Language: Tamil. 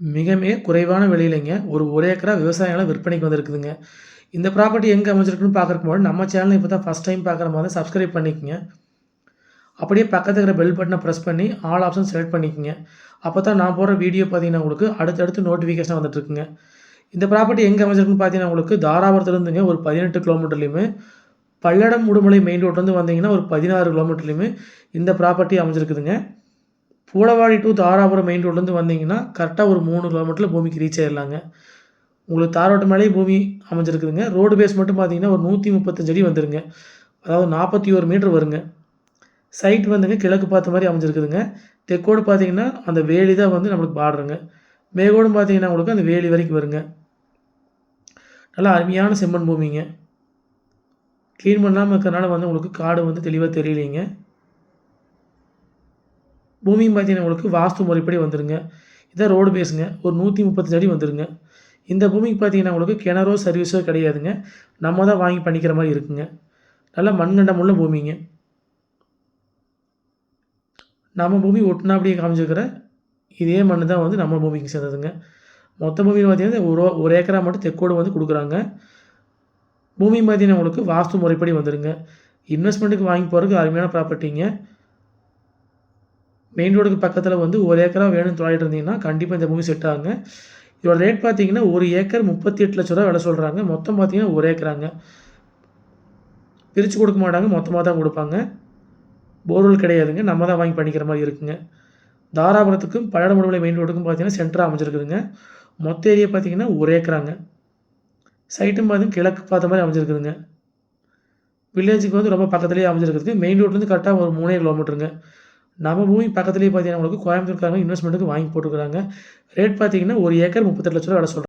மிக மிக குறைவான விலையிலங்க. ஒரு ஒரு ஏக்கரா விவசாய நிலம் விற்பனைக்கு வந்திருக்குதுங்க. இந்த ப்ராப்பர்ட்டி எங்கே அமைஞ்சிருக்குன்னு பார்க்குறக்கு முன்னாடி நம்ம சேனலை இப்போ தான் ஃபஸ்ட் டைம் பார்க்குற மாதிரி சப்ஸ்கிரைப் பண்ணிக்கங்க. அப்படியே பக்கத்துல இருக்கிற பெல் பட்டனை ப்ரெஸ் பண்ணி ஆல் ஆப்ஷன் செலக்ட் பண்ணிக்கங்க. அப்போ தான் நான் போடுற வீடியோ பார்த்தீங்கன்னா உங்களுக்கு அடுத்தடுத்து நோட்டிஃபிகேஷன் வந்துட்டுருக்குங்க. இந்த ப்ராப்பர்ட்டி எங்கே அமைஞ்சிருக்குன்னு பார்த்தீங்கன்னா உங்களுக்கு தாராபுரத்துலேருந்துங்க ஒரு பதினெட்டு கிலோமீட்டர்லையுமே பல்லடம் உடுமலை மெயின் ரோட்லேருந்து வந்தீங்கன்னா ஒரு பதினாறு கிலோமீட்டர்லையுமே இந்த ப்ராப்பர்ட்டி அமைஞ்சிருக்குதுங்க. பூளவாடி டு தாராபுரம் மெயின் ரோட்லேருந்து வந்தீங்கன்னா கரெக்டாக ஒரு மூணு கிலோமீட்டரில் பூமிக்கு ரீச் ஆயிடலாங்க உங்களுக்கு தாரோட்டு மேலேயே பூமி அமைஞ்சிருக்குதுங்க. ரோடு பேஸ் மட்டும் பார்த்தீங்கன்னா ஒரு நூற்றி முப்பத்தஞ்சு அடி வந்துருங்க. அதாவது நாற்பத்தி ஒரு மீட்டர் வருங்க. சைட் வந்துங்க கிழக்கு பார்த்த மாதிரி அமைஞ்சிருக்குதுங்க. தெக்கோடு பார்த்தீங்கன்னா அந்த வேலி தான் வந்து நம்மளுக்கு பார்டருங்க மேகோடும் பார்த்தீங்கன்னா உங்களுக்கு அந்த வேலி வரைக்கும் வருங்க. நல்லா அருமையான செம்மண் பூமிங்க. க்ளீன் பண்ணாமல் இருக்கிறனால வந்து உங்களுக்கு காடு வந்து தெளிவாக தெரியலைங்க. பூமியும் பார்த்தீங்கன்னா உங்களுக்கு வாஸ்து முறைப்படி வந்துருங்க. இதான் ரோடு பேஸுங்க ஒரு நூற்றி முப்பத்தஞ்சு அடி வந்துருங்க. இந்த பூமிக்கு பார்த்தீங்கன்னா உங்களுக்கு கிணறோ சர்வீஸோ கிடையாதுங்க. நம்ம தான் வாங்கி பண்ணிக்கிற மாதிரி இருக்குங்க. நல்லா மண்கண்டம் உள்ள பூமிங்க. நம்ம பூமி ஒட்டுனாப்படியே காமிச்சிருக்கிற இதே மண் தான் வந்து நம்ம பூமிக்கு சேர்ந்ததுங்க. மொத்த பூமியில் பார்த்தீங்கன்னா ஒரு ஒரு ஏக்கரா மட்டும் தெக்கோடு வந்து கொடுக்குறாங்க. பூமி பார்த்தீங்கன்னா உங்களுக்கு வாஸ்து முறைப்படி வந்துருங்க. இன்வெஸ்ட்மெண்ட்டுக்கு வாங்கி போகிறதுக்கு அருமையான ப்ராப்பர்ட்டிங்க மெயின் ரோடுக்கு பக்கத்தில் வந்து ஒரு ஏக்கராக வேணும்னு தொலைட்டு இருந்தீங்கன்னா கண்டிப்பாக இந்த பூமி செட் ஆகுங்க. இதோட ரேட் பார்த்தீங்கன்னா ஒரு ஏக்கர் முப்பத்தி எட்டு லட்ச ரூபா விலை சொல்கிறாங்க மொத்தம் பார்த்தீங்கன்னா ஒரு ஏக்கராங்க. பிரித்து கொடுக்க மாட்டாங்க மொத்தமாக தான் கொடுப்பாங்க. போர்வெல் கிடையாதுங்க. நம்ம தான் வாங்கி பண்ணிக்கிற மாதிரி இருக்குங்க. தாராபுரத்துக்கும் பழடமுடுமலை மெயின் ரோடுக்கும் பார்த்தீங்கன்னா சென்டராக அமைஞ்சிருக்குதுங்க. மொத்த ஏரியா பார்த்தீங்கன்னா ஒரு ஏக்கராங்க. சைட்டும் பார்த்தீங்கன்னா கிழக்கு பார்த்த மாதிரி அமைஞ்சிருக்குதுங்க. வில்லேஜுக்கு வந்து ரொம்ப பக்கத்துலேயே அமைஞ்சிருக்குது மெயின் ரோட்லேருந்து கரெக்டாக ஒரு மூணே கிலோமீட்டருங்க நம்ம பூமி பக்கத்துலேயே பார்த்தீங்கன்னா உங்களுக்கு கோயம்புத்தூர்காரங்க இன்வெஸ்ட்மெண்ட்டுக்கு வாங்கி போட்டுருக்காங்க ரேட் பார்த்தீங்கன்னா ஒரு ஏக்கர் முப்பத்தெட்டு லட்ச ரூபா விலை சொல்கிறாங்க